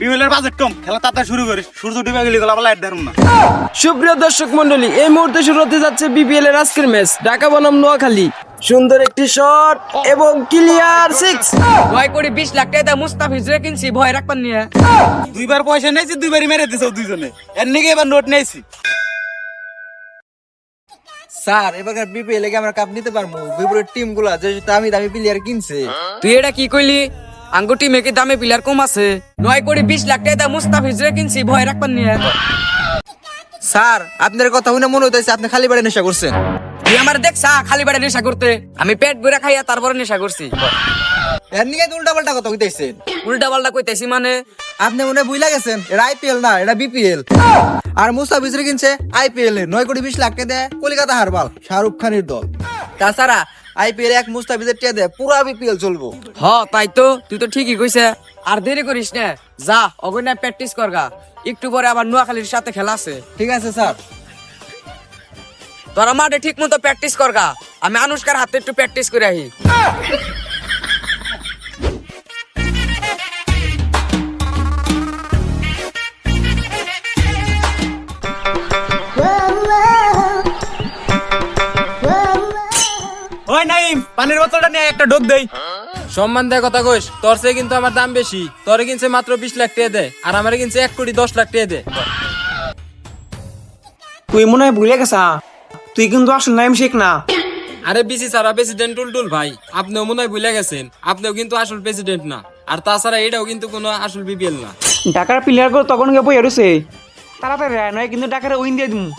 বিমলের বাজেট কম। খেলা তাড়াতাড়ি শুরু করিস সূর্য ডুবে গেলে গেলে লাইট ধরুন না। সুপ্রিয় দর্শক মন্ডলী এই মুহূর্তে শুরু হতে যাচ্ছে বিপিএল এর আজকের ম্যাচ ঢাকা বনাম নোয়াখালী। সুন্দর একটি শট এবং ক্লিয়ার সিক্স ভয় করে বিশ লাখ টাকা মুস্তাফিজরে কিনছি ভয় রাখবেন নিয়ে দুইবার পয়সা নিয়েছি দুইবারই মেরে দিছে দুইজনে। এর নিকে এবার নোট স্যার এবার বিপিএল এ আমরা কাপ নিতে পারব? বিপরীত টিমগুলা যে দামি দামি প্লেয়ার কিনছে। তুই এটা কি কইলি? আঙ্গু টিমে কি দামে প্লেয়ার কম আছে। নয় করে বিশ লাখ টাকা মুস্তাফিজরে কিনছি ভয় রাখবেন নিয়ে স্যার আপনার কথা শুনে মনে হইতেছে আপনি খালি বাড়ি নেশা করছেন। তুই আমার দেখছা খালি বেড়ে নেশা করতে। আমি পেট ভরে খাইয়া তারপরে নেশা করছি। এর নিয়ে উল্টা পাল্টা কথা কইতেছেন। উল্টা পাল্টা কইতেছি মানে? আপনি মনে বুঝলা গেছেন এটা আইপিএল না এটা বিপিএল আর মুস্তাফিজরে কিনছে আইপিএল এ নয় কোটি বিশ লাখ টাকা দেয় কলকাতা হারবাল শাহরুখ খানের দল। তাছাড়া আইপিএল এক মুস্তাফিজের টিয়া দে পুরো বিপিএল চলবো। হ তাই তো তুই তো ঠিকই কইছে। আর দেরি করিস না যা অগন্যা প্র্যাকটিস করগা একটু পরে আবার নোয়াখালীর সাথে খেলা আছে। ঠিক আছে স্যার। তোরা মাঠে ঠিক মতো প্র্যাকটিস করগা আমি আনুষ্কার হাতে একটু প্র্যাকটিস করে আহি। ওই নাইম পানির বোতলটা নিয়ে একটা ডোক দেই। সম্মান দেয় কথা কইস। তোর চেয়ে কিন্তু আমার দাম বেশি। তোরে কিনছে মাত্র বিশ লাখ টাকা দেয় আর আমার কিনছে এক কোটি দশ লাখ টাকা দেয় তুই মনে হয় ভুলে গেছা? তুই কিন্তু আসল নাইম শেখ না। আরে বিসি সারা প্রেসিডেন্ট টুলটুল ভাই আপনিও মনে হয় ভুলে গেছেন। আপনিও কিন্তু আসল প্রেসিডেন্ট না। আর তাছাড়া এটাও কিন্তু কোনো আসল বিপিএল না। ঢাকার প্লেয়ারগুলো তখন গিয়ে বই রয়েছে তাড়াতাড়ি রায় নয় কিন্তু ঢাকার উইন দিয়ে দিমু।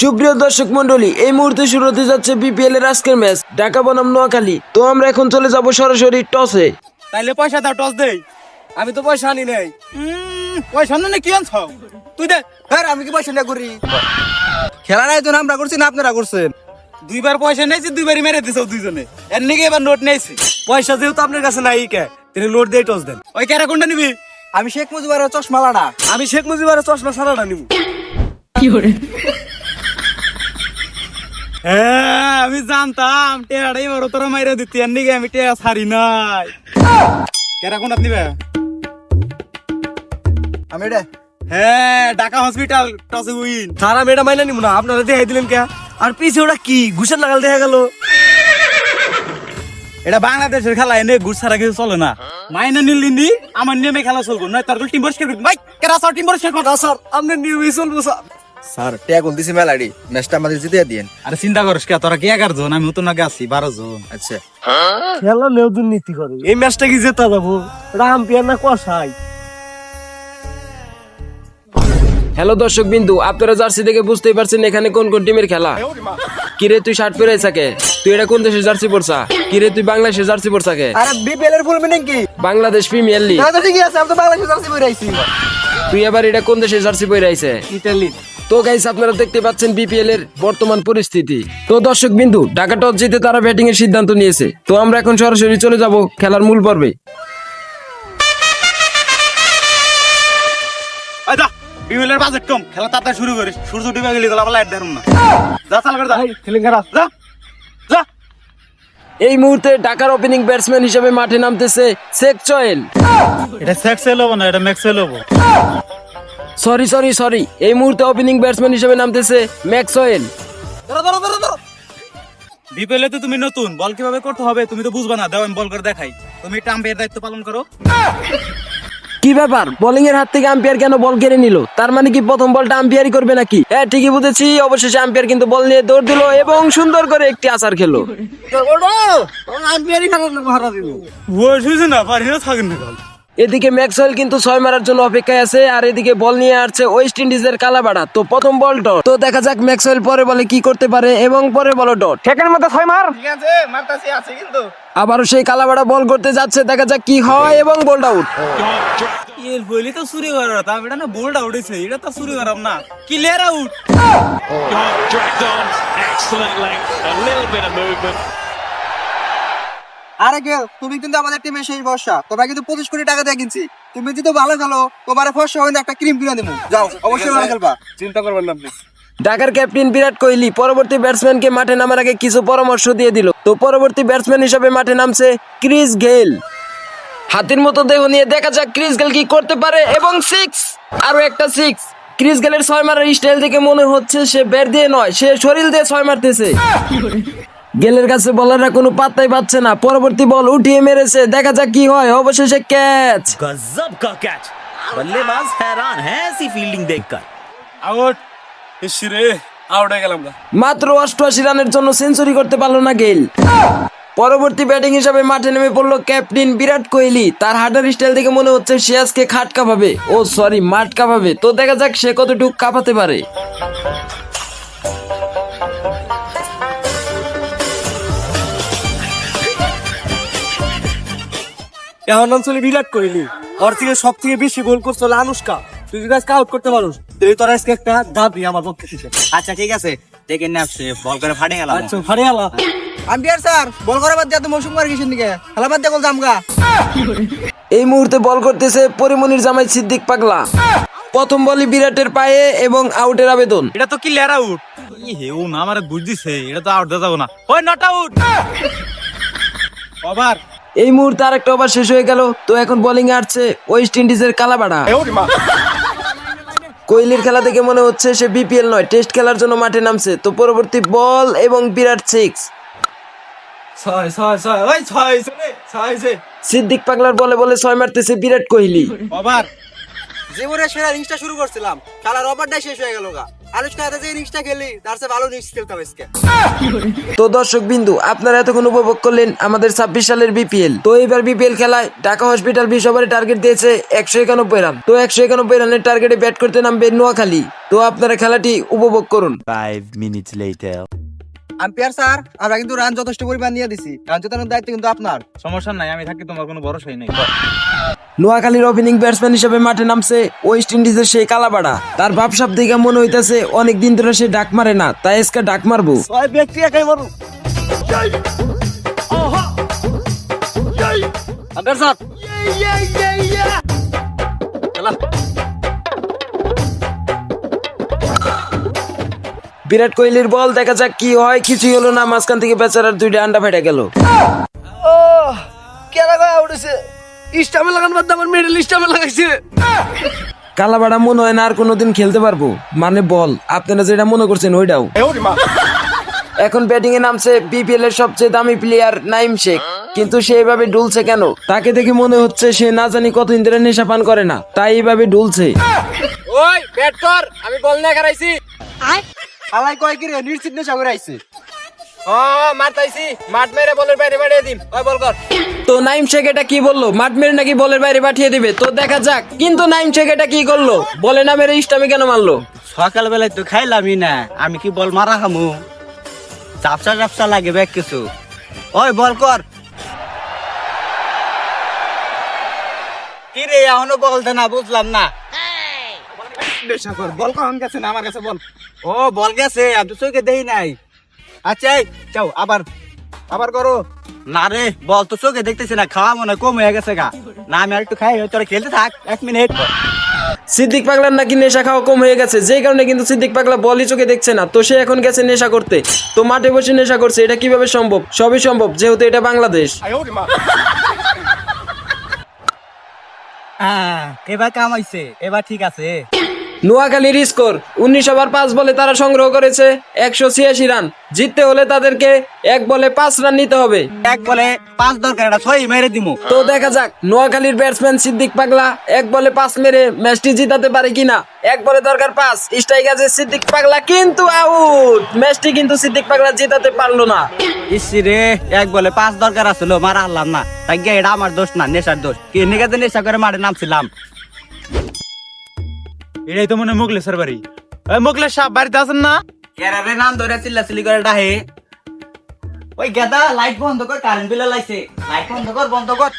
সুপ্রিয় দর্শক মন্ডলী এই মুহূর্তে শুরু হতে যাচ্ছে বিপিএল এর আজকের ম্যাচ ঢাকা বনাম নোয়াখালী। তো আমরা এখন চলে যাব সরাসরি টসে। তাইলে পয়সা দাও টস দেই। আমি তো পয়সা আনি নাই। পয়সা না কি আনছ? তুই দে স্যার আমি কি পয়সা না করি খেলা নাই তো আমরা করছি না আপনারা করছেন? দুইবার পয়সা নিয়েছি দুইবারই মেরে দিছে দুইজনে। এর নিকে এবার নোট নিয়েছি। পয়সা যেহেতু আপনার কাছে নাই কে? তিনি নোট দিয়ে টস দেন। ওই ক্যারা কোনটা নিবি? আমি শেখ মুজিবের চশমা লাড়া। আমি শেখ মুজিবের চশমা সারাটা নিব। হ্যাঁ আমি জানতাম টেয়াটা এবার তোরা মাইরা দিতি এর নিকে আমি টেয়া ছাড়ি নাই। ক্যারা কোনটা নিবে? আমি এটা হ্যাঁ ঢাকা হসপিটাল টসে উইন। সারা মেয়েটা মাইনা নিব না আপনারা দেখাই দিলেন কে? আর পিছে ওটা কি ঘুষের লাগাল দেখা গেল। এটা বাংলাদেশের খেলা এনে ঘুষ ছাড়া কিছু চলে না। মাইনা নিলি নি আমার নিয়মে খেলা চলবো নয় তার টিম পরিষ্কার করবি। ভাই কেরা স্যার টিম পরিষ্কার কর। স্যার আপনার নিয়মই চলবো স্যার। স্যার টিয়া গোল দিছি মেলাডি ম্যাচটা আমাদের জিতে দিন আরে চিন্তা করিস কে তোরা কি এগারো জন? আমি তো নাকি আছি বারো জন। আচ্ছা। খেলা নেও দুর্নীতি করে। এই ম্যাচটা কি জেতা যাব? রাম পিয়ার না কষাই হ্যালো দর্শক বিন্দু আপনারা জার্সি দেখে বুঝতেই পারছেন এখানে কোন কোন টিমের খেলা। কিরে তুই শার্ট পরে থাকে তুই এটা কোন দেশের জার্সি পরছা? কিরে তুই বাংলাদেশের জার্সি পরছা কে? আরে বিপিএল এর ফুল মিনিং কি? বাংলাদেশ প্রিমিয়ার লিগ না তো ঠিকই আছে আমি তো বাংলাদেশের জার্সি পরে আইছি। তুই আবার এটা কোন দেশের জার্সি পরে আইছে ইটালি তো গাইস আপনারা দেখতে পাচ্ছেন বিপিএল এর বর্তমান পরিস্থিতি। তো দর্শক বিন্দু ঢাকা টস জিতে তারা ব্যাটিং এর সিদ্ধান্ত নিয়েছে। তো আমরা এখন সরাসরি চলে যাব খেলার মূল পর্বে। বাজেট কম। খেলা তাড়াতাড়ি শুরু করিস। সূর্য ডুবে গেলে গেলে লাইট ধরুন না। যা চাল করে যা খেলেন যা যা। এই মুহূর্তে ঢাকার ওপেনিং ব্যাটসম্যান হিসেবে মাঠে নামতেছে শেখ চয়েল। এটা সেক্সেল হব না এটা ম্যাক্সেল হব। সরি সরি সরি এই মুহূর্তে ওপেনিং ব্যাটসম্যান হিসেবে নামতেছে ম্যাক্সওয়েল। বিপিএল তো তুমি নতুন। বল কীভাবে করতে হবে তুমি তো বুঝবা না। দাও আমি বল করে দেখাই। তুমি একটা আম্পায়ার দায়িত্ব পালন করো। কি ব্যাপার? বোলিং এর হাত থেকে আম্পায়ার কেন বল কেড়ে নিল? তার মানে কি প্রথম বলটা আম্পায়ারই করবে নাকি? হ্যাঁ ঠিকই বুঝেছি। অবশেষে আম্পায়ার কিন্তু বল নিয়ে দৌড় দিল এবং সুন্দর করে একটি আসার খেলো। বয়স হয়েছে না পারি না থাকেন না। কাল এদিকে ম্যাক্সওয়েল কিন্তু ছয় মারার জন্য অপেক্ষায় আছে আর এদিকে বল নিয়ে আসছে ওয়েস্ট ইন্ডিজের কালাবাড়া তো প্রথম বল ডট তো দেখা যাক ম্যাক্সওয়েল পরে বলে কি করতে পারে এবং পরে বলো ডট ঠেকের মধ্যে ছয় মার ঠিক আছে মারতাছি আছে কিন্তু আবারও সেই কালাবাড়া বল করতে যাচ্ছে দেখা যাক কি হয় এবং বল আউট এর বলি তো চুরি করার তা এটা না বোল্ড আউট হয়েছে এটা তো চুরি করাম না clear out dragged on. Excellent length. A little bit of movement. আরে গেল তুমি কিন্তু আমাদের টিমে শেষ ভরসা। তোমরা কিন্তু পঁচিশ কোটি টাকা দিয়ে কিনছি। তুমি যদি ভালো খেলো তোমার ফসা হইলে একটা ক্রিম কিনে দেবো। যাও অবশ্যই ভালো খেলবা। চিন্তা করবেন না আপনি। ঢাকার ক্যাপ্টেন বিরাট কোহলি পরবর্তী ব্যাটসম্যানকে মাঠে নামার আগে কিছু পরামর্শ দিয়ে দিল। তো পরবর্তী ব্যাটসম্যান হিসেবে মাঠে নামছে ক্রিস গেল। হাতির মতো দেহ নিয়ে দেখা যাক ক্রিস গেল কি করতে পারে। এবং সিক্স আরও একটা সিক্স ক্রিস গেলের ছয় মারার স্টাইল দেখে মনে হচ্ছে সে ব্যাট দিয়ে নয় সে শরীর দিয়ে ছয় মারতেছে। গেলের কাছে বলাররা কোনো পাত্তাই পাচ্ছে না পরবর্তী বল উঠিয়ে মেরেছে দেখা যাক কি হয় অবশেষে ক্যাচ गजब का कैच बल्लेबाज हैरान है ऐसी फील्डिंग देखकर আউট ইসরে আউট হয়ে গেলাম মাত্র অষ্টআশি রানের জন্য সেঞ্চুরি করতে পারলো না গেল পরবর্তী ব্যাটিং হিসাবে মাঠে নেমে পড়লো ক্যাপ্টেন বিরাট কোহলি তার হার্টার স্টাইল দেখে মনে হচ্ছে সে আজকে খাট কাঁপাবে ও সরি মাঠ কাঁপাবে তো দেখা যাক সে কতটুকু কাঁপাতে পারে এখন অঞ্চলে বিরাট কোহলি। ওর থেকে সব থেকে বেশি গোল করছে আনুষ্কা। তুই যদি আজকে আউট করতে পারোস তুই তোর আজকে একটা দাবি আমার পক্ষে আচ্ছা ঠিক আছে। দেখে নে আসছে বল করে ফাটে গেলাম আচ্ছা আলা আম্পিয়ার স্যার বল করা বাদ দিয়া তো মৌসুম মার কিসের দিকে খেলা বাদ দিয়া গোল জামগা। এই মুহূর্তে বল করতেছে পরিমনির জামাই সিদ্দিক পাগলা। প্রথম বলই বিরাটের পায়ে এবং আউটের আবেদন। এটা তো কি ক্লিয়ার আউট হেউ না আমার বুঝ দিছে এটা তো আউট দেওয়া যাব না। ওই নট আউট ওভার এই মুহূর্তে আরেকটা ওভার শেষ হয়ে গেল তো এখন বোলিং আসছে ওয়েস্ট ইন্ডিজের কালাবাড়া। কোহলির খেলা দেখে মনে হচ্ছে সে বিপিএল নয় টেস্ট খেলার জন্য মাঠে নামছে। তো পরবর্তী বল এবং বিরাট সিক্স ছয় ছয় ছয় ছয় ছয় ছয় ছয়। সিদ্দিক পাগলার বলে বলে ছয় মারতেছে বিরাট কোহলি। ওভার জীবনে সেরা ইনিংসটা শুরু করছিলাম খেলার ওভারটাই শেষ হয়ে গেল গা। তো দর্শক বিন্দু আপনারা এতক্ষণ উপভোগ করলেন আমাদের ছাব্বিশ সালের বিপিএল। তো বিপিএল খেলায় ঢাকা হসপিটাল টার্গেট দিয়েছে একশো একানব্বই রান। তো একশো একানব্বই রানের টার্গেটে ব্যাট করতে নামবে নোয়াখালী। তো আপনারা খেলাটি উপভোগ করুন। আম্পায়ার স্যার আমরা কিন্তু রান যথেষ্ট পরিমাণ নিয়ে দিছি। রান জেতানোর দায়িত্ব কিন্তু আপনার। সমস্যা নাই আমি থাকি তোমার কোনো ভরসাই নেই। নোয়াখালীর ওপেনিং ব্যাটসম্যান হিসেবে মাঠে নামছে ওয়েস্ট ইন্ডিজের সেই কালাবাড়া। তার ভাবসাব দিকে মনে হইতেছে অনেক দিন ধরে সে ডাক মারে না তাই আজকে ডাক মারবো। ব্যক্তি একাই মারু বিরাট কোহলির বল দেখা যাক কি হয় কিছুই হলো না মাঝখান থেকে বেচারার দুইটা আন্ডা ফেটে গেল। কেরা গায়ে আউট হয়েছে ইস্টামে লাগান বাদ আমার মেডেল ইস্টামে লাগাইছে। কালাবাড়া মনে হয় না আর কোনোদিন খেলতে পারব। মানে বল আপনারা যেটা মনে করছেন ওইটাও। এখন ব্যাটিং এ নামছে বিপিএল এর সবচেয়ে দামি প্লেয়ার নাইম শেখ। কিন্তু সে এভাবে ডুলছে কেন? তাকে দেখে মনে হচ্ছে সে না জানি কতদিন ধরে নেশা পান করে না তাই এইভাবে ডুলছে। ওই ব্যাট কর আমি বল না খারাইছি আলাই কয় কি রে নিশ্চিত নেশা করে আইছে। ও মারতাইছি মাঠ মেরে বলের বাইরে বাড়িয়ে দিন ওই বল কর। তো নাইম শেখ এটা কি বলল? মাঠ মেরে নাকি বলের বাইরে পাঠিয়ে দিবে? তো দেখা যাক। কিন্তু নাইম শেখ এটা কি করল? বলে না মেরে ইস্টামে কেন মারলো? সকালবেলায় তো খাইলামই না। আমি কি বল মারা খামু? চাপসা চাপসা লাগে ব্যাগ কিছু। ওই বল কর। কি রে এখনও বল দে না বুঝলাম না। কর বল কখন গেছে না আমার কাছে বল। ও বল গেছে আমি তো চোখে দেই নাই। আচ্ছা এই, যাও আবার আবার করো। না রে বল তো চোখে দেখতেছি না খাওয়া মনে কম হয়ে গেছে গা। না আমি আর একটু খাই তোরা খেলতে থাক এক মিনিট। সিদ্দিক পাগলার নাকি নেশা খাওয়া কম হয়ে গেছে যে কারণে কিন্তু সিদ্দিক পাগলা বলই চোখে দেখছে না। তো সে এখন গেছে নেশা করতে। তো মাঠে বসে নেশা করছে এটা কীভাবে সম্ভব? সবই সম্ভব যেহেতু এটা বাংলাদেশ। হ্যাঁ এবার কামাইছে এবার ঠিক আছে। নোয়াখালীর স্কোর উনিশ ওভার পাঁচ বলে তারা সংগ্রহ করেছে একশো ছিয়াশি রান। জিততে হলে তাদেরকে এক বলে পাঁচ রান নিতে হবে। এক বলে পাঁচ দরকার এটা ছয় মেরে দিমু। তো দেখা যাক নোয়াখালীর ব্যাটসম্যান সিদ্দিক পাগলা এক বলে পাঁচ মেরে ম্যাচটি জিতাতে পারে কিনা। এক বলে দরকার পাঁচ স্ট্রাইক আছে সিদ্দিক পাগলা কিন্তু আউট। ম্যাচটি কিন্তু সিদ্দিক পাগলা জিতাতে পারল না। ইসি রে এক বলে পাঁচ দরকার আসলো মারা হারলাম না। তাই এটা আমার দোষ না নেশার দোষ। কি যে নেশা করে মাঠে নামছিলাম। এটাই তো মনে হয় মুগলেশের বাড়ি। ওই মুগলেশ সাহেব বাড়িতে আছেন না? এরা রে নাম ধরে চিল্লাচিল্লি করে ডাহে। ওই গেদা লাইট বন্ধ কর কারেন্ট বিল লাইছে। লাইট বন্ধ কর বন্ধ কর।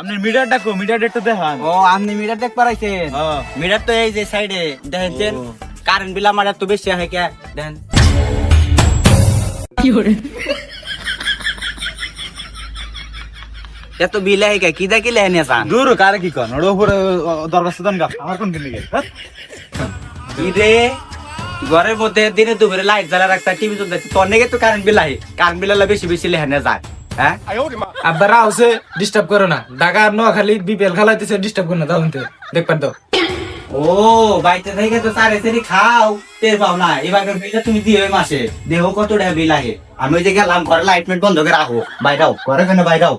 আপনি মিটার ডাকো মিটার একটু দেখান। ও আপনি মিটার দেখ পারাইছেন হ্যাঁ। মিটার তো এই যে সাইডে দেখেন কারেন্ট বিল আমার এত বেশি হয় কে? দেখেন। এত বিল হয় কে? কি দেখি লেনে সান দূর কারে কি কন? ওর উপরে দরকার সুদান গা। আমার কোন দিন লিগে? কি রে ঘরের মধ্যে দিনে দুপুরে লাইট জ্বালা রাখছে টিভি চলতেছে তোর নাকি তো কারেন্ট বিল আহে। কারেন্ট বিল বেশি বেশি লেহানে যায়। হ্যাঁ? আব্বারা হচ্ছে ডিস্টার্ব করো না। ঢাকা নোয়াখালী বিপিএল খেলাইতেছে ডিস্টার্ব করো না তখন দেখবার তো ও বাইতে থেকে তো সাড়ে সারি খাও। টের পাও না। এবার বিলটা তুমি দিও এই মাসে। দেহ কত টাকা বিল আহে। আমি ওই যে গেলাম ঘরে লাইট মেট বন্ধ করে রাখো। বাইরাও ঘরে কেন বাইরাও